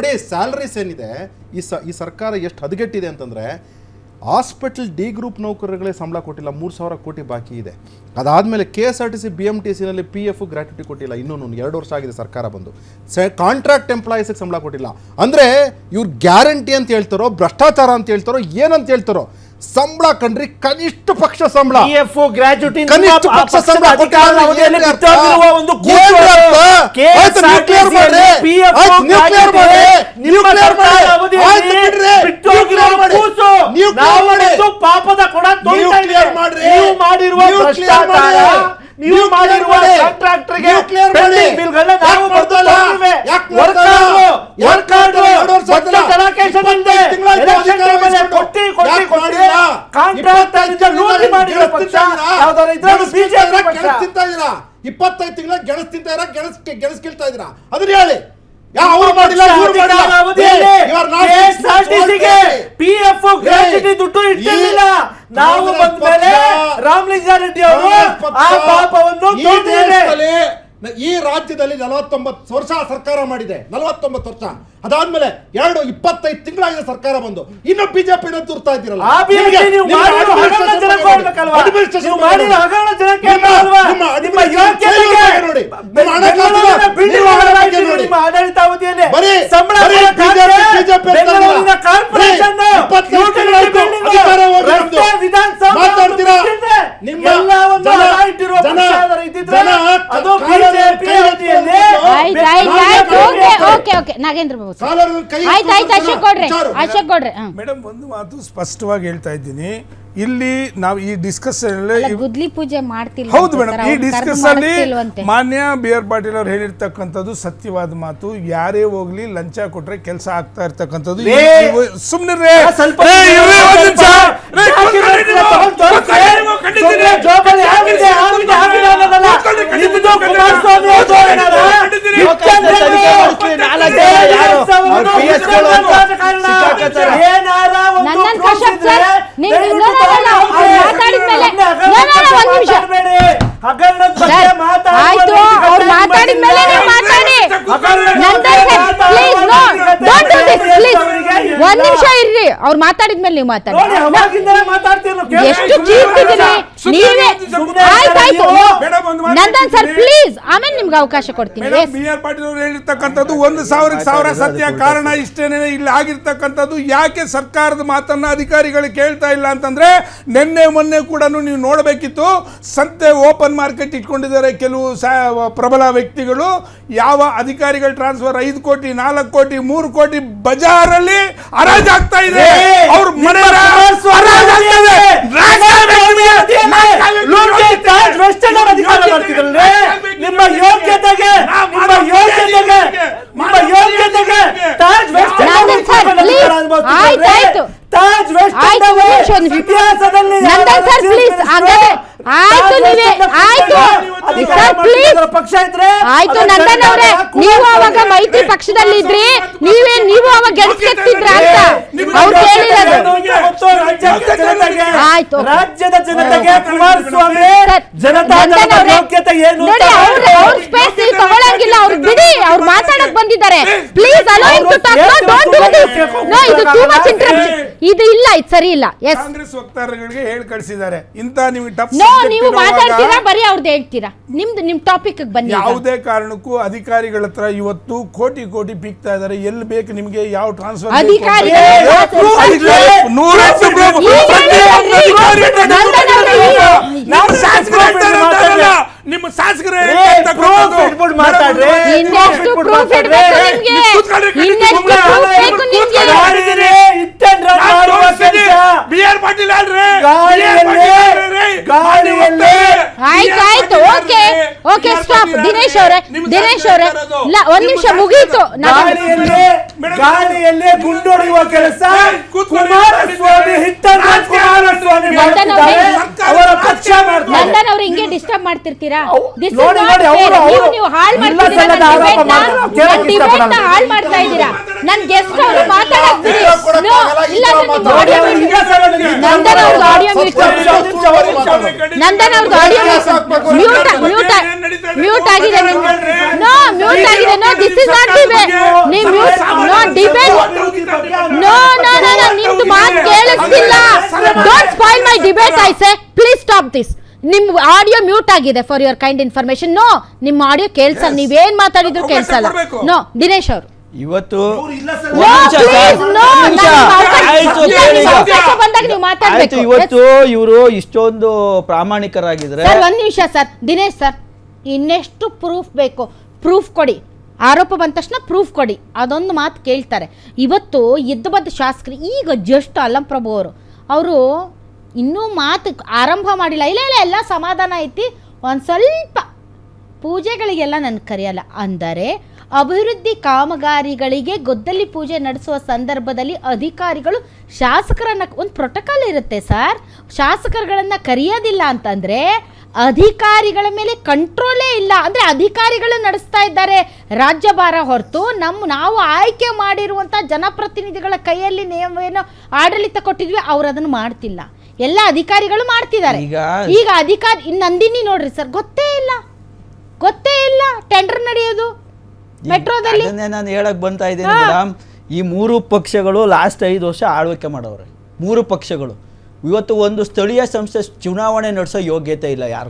ನೋಡಿ ಸ್ಯಾಲ್ರೀಸ್ ಏನಿದೆ, ಈ ಸ, ಈ ಸರ್ಕಾರ ಎಷ್ಟು ಹದಗೆಟ್ಟಿದೆ ಅಂತಂದರೆ ಹಾಸ್ಪಿಟಲ್ ಡಿ ಗ್ರೂಪ್ ನೌಕರರುಗಳೇ ಸಂಬಳ ಕೊಟ್ಟಿಲ್ಲ, ಮೂರು ಸಾವಿರ ಕೋಟಿ ಬಾಕಿ ಇದೆ. ಅದಾದಮೇಲೆ K S R T C B M T ಸಿನಲ್ಲಿ P F gratuity ಕೊಟ್ಟಿಲ್ಲ ಇನ್ನೂ ಎರಡು ವರ್ಷ ಆಗಿದೆ ಸರ್ಕಾರ ಬಂದು. ಸ ಕಾಂಟ್ರಾಕ್ಟ್ ಎಂಪ್ಲಾಯೀಸಿಗೆ ಸಂಬಳ ಕೊಟ್ಟಿಲ್ಲ. ಅಂದರೆ ಇವ್ರು ಗ್ಯಾರಂಟಿ ಅಂತ ಹೇಳ್ತಾರೋ, ಭ್ರಷ್ಟಾಚಾರ ಅಂತ ಹೇಳ್ತಾರೋ, ಏನಂತ ಹೇಳ್ತಾರೋ ಸಂಬಳ ಕಂಡ್ರಿ ಕನಿಷ್ಠ ಪಕ್ಷ ಸಂಬಳ. ಕನಿಷ್ಠ ಪಕ್ಷ ಸಂಬಳ ಪಾಪದ ಕೊಡ. ನೀವು ಮಾಡಿರುವ. ನೀವು ಮಾಡಿರುವ ಮಾಡಿ. ಕಾಂಟ್ರಾಕ್ಟರ್ಗೆ ಪೆಂಡಿಂಗ್ ಬಿಲ್ಗಳನ್ನ ನಾವು ಮಾಡ್ತಾ ವರ್ಕ್ ಇಲ್ಲ? ವರ್ಕ್ ಕಾರ್ಡು, ಆಯ್ತಲ್ಲ? allocation ಅಂತೆ Election ಅಧಿಕಾರ time ಅಲ್ಲಿ ವಹಿಸ್ಕೊಂಡು. ಕೊಟ್ಟಿ, ಕೊಟ್ಟಿ, ಯಾಕ್ ಕೊಟ್ಟಿ. ಮಾಡಿಲ್ಲ? ಕಾಂಟ್ರಾಕ್ಟ್ ಲೂಟಿ ಮಾಡಿರೋ ಪಕ್ಷ? ಯಾವ್ದಾದ್ರು ಇದ್ರೆ ಗೆಣಸ್ ತಿಂತಾ? ಪಕ್ಷ. ಇದ್ರ ಇಪ್ಪತ್ತೈದು ತಿಂಗಳ ಗೆಣಸ್ ತಿಂತಾ ಇದ್ದೀರಾ ಗೆಣಸ್ ಗೆಣಸ್ ಕೀಳ್ತಾ ಇದ್ದೀರಾ ಅದನ್ನ ಹೇಳಿ ಯಾ ಅವ್ರು ಮಾಡಿಲ್ಲ ಇವ್ರು ಮಾಡಿಲ್ಲ ಅಧಿಕಾರ ಅವಧಿಯಲ್ಲಿ ಏ, you are not KSRTC ಗೆ PF ಗ್ರಾಚ್ಯುಟಿ ಏ, ದುಡ್ಡು ಈ ಇಟ್ಟಿರಲಿಲ್ಲ ನಾವು ಕಾಂಗ್ರೆಸ್ ಬಂದ ಮೇಲೆ ಪಕ್ಷ- ರಾಮಲಿಂಗಾರೆಡ್ಡಿ ಅವರು ಕಾಂಗ್ರೆಸ್ ಪಕ್ಷ ಆ ಪಾಪವನ್ನು ಈ ತೊಳೆದಿದ್ದಾರೆ. ದೇಶದಲ್ಲಿ ನ- ಈ ರಾಜ್ಯದಲ್ಲಿ ನಲವತ್ತೊಂಬತ್ತು ವರ್ಷ ಸರ್ಕಾರ ಮಾಡಿದೆ. ನಲವತ್ತೊಂಬತ್ತು ವರ್ಷ. ಅದಾದ್ಮೇಲೆ ಎರಡು ಇಪ್ಪತ್ತೈದು ತಿಂಗಳಾಗಿದೆ ಸರ್ಕಾರ ಬಂದು. ಇನ್ನು ಬಿಜೆಪಿ ತುರ್ತಾ ಇದ್ದೀರಲ್ಲ ಆ BJP ನಿಮ್ಗೆ- ನೀವು ನಿಮ್ಮ ಮಾಡಿರೋ ಹಗರಣ administration ಜನಕ್ಕೆ ಬಗ್ಗೆ ಹೋಗ್ಬೇಕಲ್ವಾ? ನೋಡಿ. administration ನೀವು ಬಗ್ಗೆ ಮಾಡಿರೋ ನೋಡಿ. ಹಗರಣ ಜನಕ್ಕೆ ನಿಮ್ಮ- ಅಲ್ವಾ? ನಿಮ್ಮ ನಿಮ್ಮ administration ಯೋಗ್ಯತೆಗೆ ಬಗ್ಗೆ ನೋಡಿ. ನಿಮ್ಮ ಹಣಕಾಸಿನ ಬೆಂಗಳೂರಿನ building ನಿರ್ವಹಣೆ ಬಗ್ಗೆ ಮಾಡಲಾಗಿತ್ತು ನೋಡಿ. ನಿಮ್ಮ ಆಡಳಿತಾವಧಿಯಲ್ಲಿ ಬರೀ ಸಂಬಳ ಬರೀ ಕೊಡಕ್ಕಾಗದೆ BJP BJP ಅಂತ ಬೆಂಗಳೂರಿನ ಅಲ್ಲ. ಕಾರ್ಪೊರೇಷನ್ ಬರೀ ಇಪ್ಪತ್ತೈದು utility ತಿಂಗಳಾಯ್ತು building, ಅಧಿಕಾರ ಹೋಗಿ ರಸ್ತೆ, ನಮ್ದು. ವಿಧಾನಸೌಧ ಮಾತಾಡ್ತೀರಾ? ಬಿಟ್ಟಿದೆ. ನಿಮ್ಮ ಎಲ್ಲವನ್ನು ಜನ- ಹಣ ಇಟ್ಟಿರುವ ಜನ- ಪಕ್ಷ ಯಾವ್ದಾದ್ರು ಇದ್ದಿದ್ರೆ ಜನ ಅದು ಕಾಲಲ್ಲಿ ಬಿಜೆಪಿ ಕೈ ಅವಧಿಯಲ್ಲಿ ಎತ್ಕೊಂಡು ಆಯ್ತು ಆಯ್ತು ಆಯ್ತು okay okay okay Nagendra Babu sir. ಆಯ್ತು ಆಯ್ತು ಅಶೋಕ್ ಕೊಡ್ರಿ ಅಶೋಕ್ ಕೊಡ್ರಿ ಹ್ಮ್. ಮೇಡಮ್ ಒಂದು ಮಾತು ಸ್ಪಷ್ಟವಾಗಿ ಹೇಳ್ತಾ ಇದ್ದೀನಿ. ಇಲ್ಲಿ ನಾವು ಈ ಡಿಸ್ಕಷನ್ ಅಲ್ಲ, ಗುದ್ಲಿ ಪೂಜೆ ಮಾಡ್ತಿಲ್ಲ ಹೌದು ಮೇಡಮ್ ಈ ಡಿಸ್ಕಸ್ ಅಲ್ಲಿ ಮಾನ್ಯ ಬಿ ಆರ್ ಪಾಟೀಲ್ ಅವ್ರು ಹೇಳಿರ್ತಕ್ಕಂಥದ್ದು ಸತ್ಯವಾದ ಮಾತು. ಯಾರೇ ಹೋಗ್ಲಿ ಲಂಚ ಕೊಟ್ರೆ ಕೆಲಸ ಆಗ್ತಾ ಇರ್ತಕ್ಕಂಥದ್ದು. ರೇ, ಸುಮ್ಮನೆ ಸ್ವಲ್ಪ ಸುಮ್ನೆ ಜೋಬಲ್ಲಿ ಆಗಿದೆ, ಆಗಿದೆ, ಆಗಿದೆ ಅನ್ನೋದಲ್ಲ. ನಿಮ್ದು ಕುಮಾರಸ್ವಾಮಿ ಅವ್ರದ್ದು ಏನಲ್ಲ? ಕಶ್ಯಪ್ ಸರ್, ನೀವು-. ಮಾತಾಡಿದ್ಮೇಲೆ- ಒಂದ್ ನಿಮಿಷ. ಆಯ್ತು ಅವ್ರು ಮಾತಾಡಿದ್ಮೇಲೆ ನೀವು ಮಾತಾಡಿ. Please no don't do this please. ಒಂದ್ ನಿಮಿಷ ಇರ್ರಿ. ಅವ್ರು ಮಾತಾಡಿದ್ಮೇಲೆ ನೀವು ಮಾತಾಡಿ. ಎಷ್ಟು ಚೀಪ್ ನೀವೇ ಆಯ್ತಾಯ್ತು ನೀವು- ಮೇಡಮ್, ಒಂದು ಮಾತು ನಂದನ್ ಸರ್. ಪ್ಲೀಸ್ ಆಮೇಲೆ ನಿಮ್ಗೆ ಅವಕಾಶ ಕೊಡ್ತೀನಿ ಮೇಡಮ್. ಬಿ ಆರ್ ಪಾಟೀಲ್ ಅವರು ಹೇಳಿರ್ತಕ್ಕಂಥದ್ದು ಒಂದು ಸಾವಿರಕ್ಕೆ ಸಾವಿರ ಸತ್ಯ ಕಾರಣ ಇಷ್ಟೇನೆ ಇಲ್ಲಿ ಆಗಿರ್ತಕ್ಕಂಥದ್ದು ಯಾಕೆ ಸರ್ಕಾರದ ಮಾತನ್ನ ಅಧಿಕಾರಿಗಳು ಕೇಳ್ತಾ ಇಲ್ಲ ಅಂತಂದ್ರೆ ನಿನ್ನೆ ಮೊನ್ನೆ ಕೂಡ ನೀವು ನೋಡಬೇಕಿತ್ತು ಸಂತೆ ಓಪನ್ ಮಾರ್ಕೆಟ್ ಇಟ್ಕೊಂಡಿದ್ದಾರೆ ಕೆಲವು ಪ್ರಬಲ ವ್ಯಕ್ತಿಗಳು ಯಾವ ಅಧಿಕಾರಿಗಳು ಟ್ರಾನ್ಸ್ಫರ್ ಐದು ಕೋಟಿ ನಾಲ್ಕು ಕೋಟಿ ಮೂರು ಕೋಟಿ ಬಜಾರಲ್ಲಿ ಹರಾಜಾಗ್ತಾ ಇದೆ ಅವ್ರ ಮನೆ ಹರಾಜಾಗ್ತಾ ಇದೆ. ಮಾಡ್ತಿದ್ರಲ್ರಿ? ನಿಮ್ಮ ಯೋಗ್ಯತೆಗೆ ನಿಮ್ಮ ಯೋಗ್ಯತೆಗೆ ನಿಮ್ಮ ಯೋಗ್ಯತೆಗೆ ತಾಜ್ ವೆಸ್ಟ್ ಆಯ್ತು. ತಾಜ್ ವೆಸ್ಟ್. ಇತಿಹಾಸದಲ್ಲಿ ಆಯ್ತು ನೀವೇ ಆಯ್ತು ಪಕ್ಷ ಇದ್ರೆ ಆಯ್ತು ನಂದನ್ ಅವ್ರೆ ನೀವು ಅವಾಗ ಮೈತ್ರಿ ಪಕ್ಷದಲ್ಲಿ ಇದ್ರಿ ನೀವೇ ನೀವು ಅವಾಗ ಗೆಲ್ಸ್ಕೆತ್ತಿದ್ರ ಅಂತ? ಅವ್ರು ಹೇಳಿರೋದು ಆಯ್ತು, ರಾಜ್ಯದ ಜನತೆಗೆ ಕುಮಾರಸ್ವಾಮಿ ಜನತಾ ಯೋಗ್ಯತೆ ಏನು ನೋಡಿ ಅವ್ರ ಸ್ಪೇಸ್ ಇಲ್ಲಿ ತಗೊಳಂಗಿಲ್ಲ ಅವ್ರು ಬಿಡಿ ಅವ್ರು ಮಾತಾಡಕ್ ಬಂದಿದ್ದಾರೆ. Please allow in to talk no don't do this no ಇದು ಟೂ ಮಚ್ ಇಂಟರಪ್ಷನ್ ಇದು ಇಲ್ಲ ಇದು ಸರಿ ಇಲ್ಲ. ಎಸ್ ಕಾಂಗ್ರೆಸ್ ವಕ್ತಾರರಿಗೆ ಹೇಳಿ ಕಳಿಸಿದ್ದಾರೆ ಇಂತ ನಿಮಗೆ ಟಫ್ ನೋ ನೀವು ಮಾತಾಡ್ತೀರಾ ಬರೀ ಅವ್ರದ್ದು ಹೇಳ್ತೀರಾ? ನಿಮ್ದು ನಿಮ್ ಟಾಪಿಕ್ ಬನ್ನಿ ಯಾವುದೇ ಕಾರಣಕ್ಕೂ ಅಧಿಕಾರಿಗಳ ಹತ್ರ ಇವತ್ತು ಕೋಟಿ ಕೋಟಿ ಬೀಗ್ತಾ ಇದಾರೆ ಎಲ್ಲಿ ಬೇಕು ನಿಮಗೆ ಯಾವ ಟ್ರಾನ್ಸ್ಫರ್. ಅಧಿಕಾರಿ ನಮ್ಮ ಶಾಸಕರು ಅಂತಾರಲ್ಲ, ನಿಮ್ಮ ಶಾಸಕರು ಓಕೆ ಸ್ಟಾಪ್ ದಿನೇಶ್ ಅವರೇ ದಿನೇಶ್ ಅವರೇ ಇಲ್ಲ ಒಂದ್ ನಿಮಿಷ ಮುಗೀತು. ಗಾಳಿಯಲ್ಲಿ ಗುಂಡೊಡೆಯುವ ಕೆಲಸ ಕುಮಾರಸ್ವಾಮಿ ಕುಮಾರಸ್ವಾಮಿ ನಂದನ್ ಅವ್ರೆ, ಮಾಡ್ತಿದ್ದಾರೆ. ಅವರ ಪಕ್ಷ ಮಾಡ್ತಾರೆ. ನಂದನ್ ಅವ್ರು ಹಿಂಗೆ ಡಿಸ್ಟರ್ಬ್ ಮಾಡ್ತಿರ್ತೀರಾ. ನೀವು ಅವ್ರು ನೀವು ಹಾಳು ಮಾಡ್ತಿದ್ದೀರಾ? ನನ್ನ ನ. ಹಾಳು ಮಾಡ್ತಾ ಇದ್ದೀರಾ? ನನ್ ಗೆಸ್ಟ್ ಅವರು ಮಾತಾಡಕ್ ಬಿಡಿ. ನಂದನ್ ಅವ್ರದ್ದು ಆಡಿಯೋ ನಂದನ್ ಅವ್ರದ್ದು ಮ್ಯೂಟ್ ಮ್ಯೂಟ್ ಮ್ಯೂಟ್ ಆಗಿದೆ ನೋ ಮ್ಯೂಟ್ ಆಗಿದೆ no this is not debate ನೀವು mute no debate no no no no ನಿಮ್ದು ಮಾತು ಕೇಳಿಸ್ತಿಲ್ಲ don't spoil my debate I say please stop this ನಿಮ್ ಆಡಿಯೋ ಮ್ಯೂಟ್ ಆಗಿದೆ for your kind information no ನಿಮ್ಮ audio ಕೇಳಿಸಲ್ಲ ನೀವೇನ್ ಮಾತಾಡಿದ್ರು ಕೇಳಿಸಲ್ಲ ನೋ ದಿನೇಶ್ ಅವರು ಇವತ್ತು ಆಯ್ತು ಇವತ್ತು ಇವರು ಇಷ್ಟೊಂದು ಪ್ರಾಮಾಣಿಕರಾಗಿದ್ರೆ ಸರ್ ಒಂದ್ ನಿಮಿಷ ಸರ್. ದಿನೇಶ್ ಸರ್ ಇನ್ನೆಷ್ಟು ಪ್ರೂಫ್ ಬೇಕು? ಪ್ರೂಫ್ ಕೊಡಿ. ಆರೋಪ ಬಂದ ತಕ್ಷಣ ಪ್ರೂಫ್ ಕೊಡಿ. ಅದೊಂದು ಮಾತು ಕೇಳ್ತಾರೆ. ಇವತ್ತು ಎದ್ದು ಬದ್ದ ಶಾಸಕರು ಈಗ ಜಸ್ಟ್ ಅಲ್ಲಂ ಪ್ರಭು ಅವರು ಅವರು ಇನ್ನೂ ಮಾತು ಆರಂಭ ಮಾಡಿಲ್ಲ. ಇಲ್ಲ ಇಲ್ಲ ಎಲ್ಲ ಸಮಾಧಾನ ಐತಿ. ಒಂದು ಸ್ವಲ್ಪ ಪೂಜೆಗಳಿಗೆಲ್ಲ ನಾನು ಕರೆಯಲ್ಲ. ಅಂದರೆ ಅಭಿವೃದ್ಧಿ ಕಾಮಗಾರಿಗಳಿಗೆ ಗೊದ್ದಲಿ ಪೂಜೆ ನಡೆಸುವ ಸಂದರ್ಭದಲ್ಲಿ ಅಧಿಕಾರಿಗಳು ಶಾಸಕರನ್ನ ಒಂದು ಪ್ರೋಟೋಕಾಲ್ ಇರುತ್ತೆ ಸರ್ ಶಾಸಕರುಗಳನ್ನ ಕರೆಯೋದಿಲ್ಲ ಅಂತಂದ್ರೆ ಅಧಿಕಾರಿಗಳ ಮೇಲೆ ಕಂಟ್ರೋಲೇ ಇಲ್ಲ. ಅಂದ್ರೆ ಅಧಿಕಾರಿಗಳು ನಡೆಸ್ತಾ ಇದ್ದಾರೆ ರಾಜ್ಯಭಾರ ಹೊರತು. ನಮ್ಮ ನಾವು ಆಯ್ಕೆ ಮಾಡಿರುವಂಥ ಜನಪ್ರತಿನಿಧಿಗಳ ಕೈಯಲ್ಲಿ ನೇವೇನೋ ಆಡಳಿತ ಕೊಟ್ಟಿದ್ವಿ ಅವ್ರು ಅದನ್ನು ಮಾಡ್ತಿಲ್ಲ. ಎಲ್ಲ ಅಧಿಕಾರಿಗಳು ಮಾಡ್ತಿದ್ದಾರೆ. ಈಗ- ಅಧಿಕಾರಿ ನಂದಿನಿ ನೋಡ್ರಿ ಸರ್ ಗೊತ್ತೇ ಇಲ್ಲ. ಗೊತ್ತೇ ಇಲ್ಲ. ಟೆಂಡರ್ ಮೆಟ್ರೋದಲ್ಲಿ? ಅದನ್ನೇ ನಾನು ಹೇಳಕ್ ಬಂತಾ ಇದ್ದೀನಿ. ಮೇಡಮ್ ಈ ಮೂರು ಪಕ್ಷಗಳು ಲಾಸ್ಟ್ ಐದು ವರ್ಷ ಆಳ್ವಿಕೆ ಮಾಡವ್ರೆ. ಮೂರು ಪಕ್ಷಗಳು. ಇವತ್ತು ಒಂದು ಸ್ಥಳೀಯ ಸಂಸ್ಥೆ ಚುನಾವಣೆ ನಡೆಸೋ ಯೋಗ್ಯತೆ ಇಲ್ಲ ಯಾರಿಗೂ.